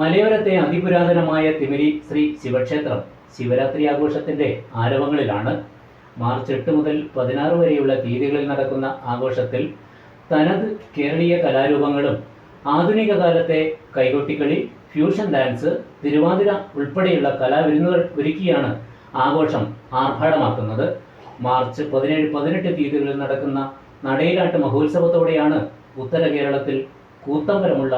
മലയോരത്തെ അതിപുരാതനമായ തിമിരി ശ്രീ ശിവക്ഷേത്രം ശിവരാത്രി ആഘോഷത്തിന്റെ ആരവങ്ങളിലാണ്. മാർച്ച് എട്ട് മുതൽ പതിനാറ് വരെയുള്ള തീയതികളിൽ നടക്കുന്ന ആഘോഷത്തിൽ തനത് കേരളീയ കലാരൂപങ്ങളും ആധുനിക കാലത്തെ കൈകൊട്ടിക്കളി ഫ്യൂഷൻ ഡാൻസ് തിരുവാതിര ഉൾപ്പെടെയുള്ള കലാവിരുന്നുകൾ ഒരുക്കിയാണ് ആഘോഷം ആർഭാടമാക്കുന്നത്. മാർച്ച് പതിനേഴ് പതിനെട്ട് തീയതികളിൽ നടക്കുന്ന നടയിലാട്ട് മഹോത്സവത്തോടെയാണ് ഉത്തര കേരളത്തിൽ കൂത്തമ്പലമുള്ള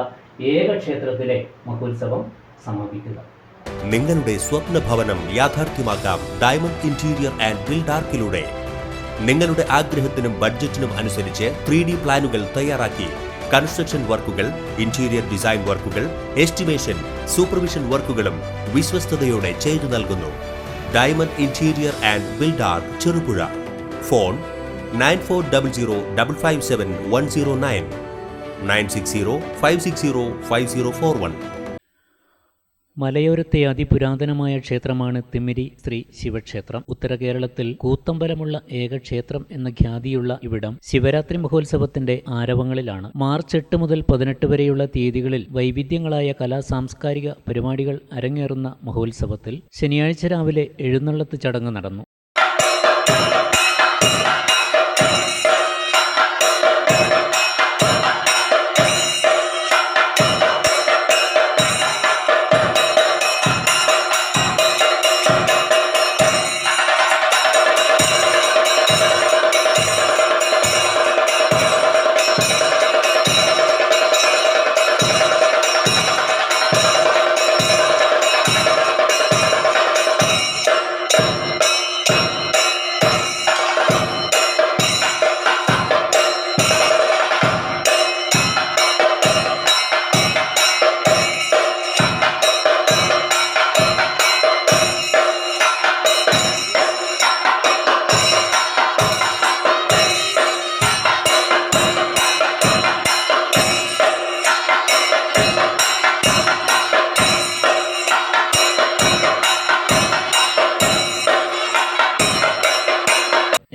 ഏക ക്ഷേത്രത്തിലെ മഹോത്സവം സമാപിക്കുക. നിങ്ങളുടെ സ്വപ്ന ഭവനം യാഥാർത്ഥ്യമാക്കാം ഡയമണ്ട് ഇന്റീരിയർ ആൻഡ് ബിൽഡാർക്കിലൂടെ നിങ്ങളുടെ ആഗ്രഹത്തിനും ബഡ്ജറ്റിനും അനുസരിച്ച് ത്രീ ഡി പ്ലാനുകൾ തയ്യാറാക്കി. കൺസ്ട്രക്ഷൻ വർക്കുകൾ ഇന്റീരിയർ ഡിസൈൻ വർക്കുകൾ എസ്റ്റിമേഷൻ സൂപ്പർവിഷൻ വർക്കുകളും വിശ്വസ്തയോടെ ചെയ്തു നൽകുന്നു. Diamond interior and builder Cherupuzha. Phone nine four double zero double five seven one zero nine nine മലയോരത്തെ അതിപുരാതനമായ ക്ഷേത്രമാണ് തിമിരി ശ്രീ ശിവക്ഷേത്രം. ഉത്തര കേരളത്തിൽ കൂത്തമ്പലമുള്ള ഏക ക്ഷേത്രം എന്ന ഖ്യാതിയുള്ള ഇവിടം ശിവരാത്രി മഹോത്സവത്തിന്റെ ആരവങ്ങളിലാണ്. മാർച്ച് എട്ട് മുതൽ പതിനെട്ട് വരെയുള്ള തീയതികളിൽ വൈവിധ്യങ്ങളായ കലാ സാംസ്കാരിക പരിപാടികൾ അരങ്ങേറുന്ന മഹോത്സവത്തിൽ ശനിയാഴ്ച രാവിലെ എഴുന്നള്ളത്ത് ചടങ്ങ് നടന്നു.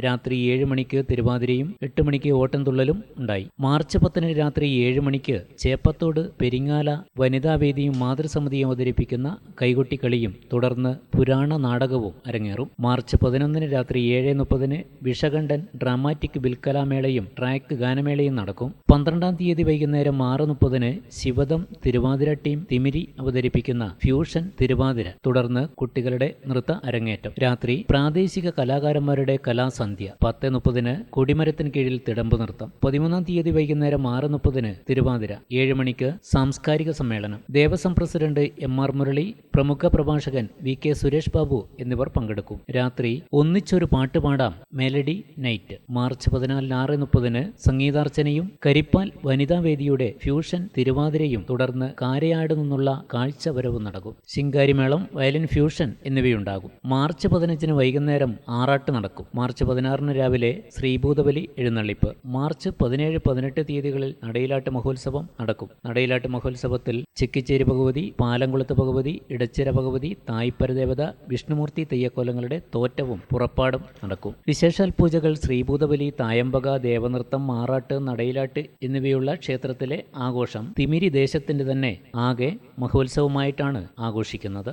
രാത്രി ഏഴ് മണിക്ക് തിരുവാതിരയും എട്ട് മണിക്ക് ഓട്ടംതുള്ളലും ഉണ്ടായി. മാർച്ച് പത്തിന് രാത്രി ഏഴ് മണിക്ക് ചേപ്പത്തോട് പെരിങ്ങാല വനിതാവേദിയും മാതൃസമിതിയും അവതരിപ്പിക്കുന്ന കൈകൊട്ടിക്കളിയും തുടർന്ന് പുരാണ നാടകവും അരങ്ങേറും. മാർച്ച് പതിനൊന്നിന് രാത്രി ഏഴ് മുപ്പതിന് വിഷകണ്ഠൻ ഡ്രാമാറ്റിക് വിൽക്കലാമേളയും ട്രാക്ക് ഗാനമേളയും നടക്കും. പന്ത്രണ്ടാം തീയതി വൈകുന്നേരം ആറ് മുപ്പതിന് ശിവദം തിരുവാതിര ടീം തിമിരി അവതരിപ്പിക്കുന്ന ഫ്യൂഷൻ തിരുവാതിര തുടർന്ന് കുട്ടികളുടെ നൃത്ത അരങ്ങേറ്റം. രാത്രി പ്രാദേശിക കലാകാരന്മാരുടെ കലാസന്ധ്യ പത്ത് മുപ്പതിന് കൊടിമരത്തിന് കീഴിൽ തിടമ്പ് നൃത്തം. പതിമൂന്നാം തീയതി വൈകുന്നേരം ആറ് മുപ്പതിന് തിരുവാതിര ഏഴ് മണിക്ക് സാംസ്കാരിക സമ്മേളനം. Devaswom president M R Murali പ്രമുഖ പ്രഭാഷകൻ വി കെ സുരേഷ് ബാബു എന്നിവർ പങ്കെടുക്കും. രാത്രി ഒന്നിച്ചൊരു പാട്ട് പാടാം. Melody night. മാർച്ച് പതിനാലിന് ആറ് മുപ്പതിന് സംഗീതാർച്ചനയും കരിപ്പാൽ വനിതാ വേദിയുടെ ഫ്യൂഷൻ തിരുവാതിരയും തുടർന്ന് കാരയാട് നിന്നുള്ള കാഴ്ചവരവും നടക്കും. ശിങ്കാരിമേളം വയലിൻ ഫ്യൂഷൻ എന്നിവയുണ്ടാകും. മാർച്ച് പതിനഞ്ചിന് വൈകുന്നേരം ആറാട്ട് നടക്കും. മാർച്ച് പതിനാറിന് രാവിലെ ശ്രീഭൂതബലി എഴുന്നള്ളിപ്പ്. മാർച്ച് പതിനേഴ് പതിനെട്ട് തീയതികളിൽ നടയിലാട്ട് മഹോത്സവം നടക്കും. നടയിലാട്ട് മഹോത്സവത്തിൽ ചിക്കിച്ചേരി ഭഗവതി പാലംകുളത്ത് ഭഗവതി ഇടച്ചിര ഭഗവതി തായ്പരദേവത വിഷ്ണുമൂർത്തി തെയ്യക്കോലങ്ങളുടെ തോറ്റവും പുറപ്പാടും നടക്കും. വിശേഷാൽ പൂജകൾ ശ്രീഭൂതബലി തായമ്പക ദേവനൃത്തം മാറാട്ട് നടയിലാട്ട് എന്നിവയുള്ള ക്ഷേത്രത്തിലെ ആഘോഷം തിമിരി ദേശത്തിന്റെ തന്നെ ആകെ മഹോത്സവമായിട്ടാണ് ആഘോഷിക്കുന്നത്.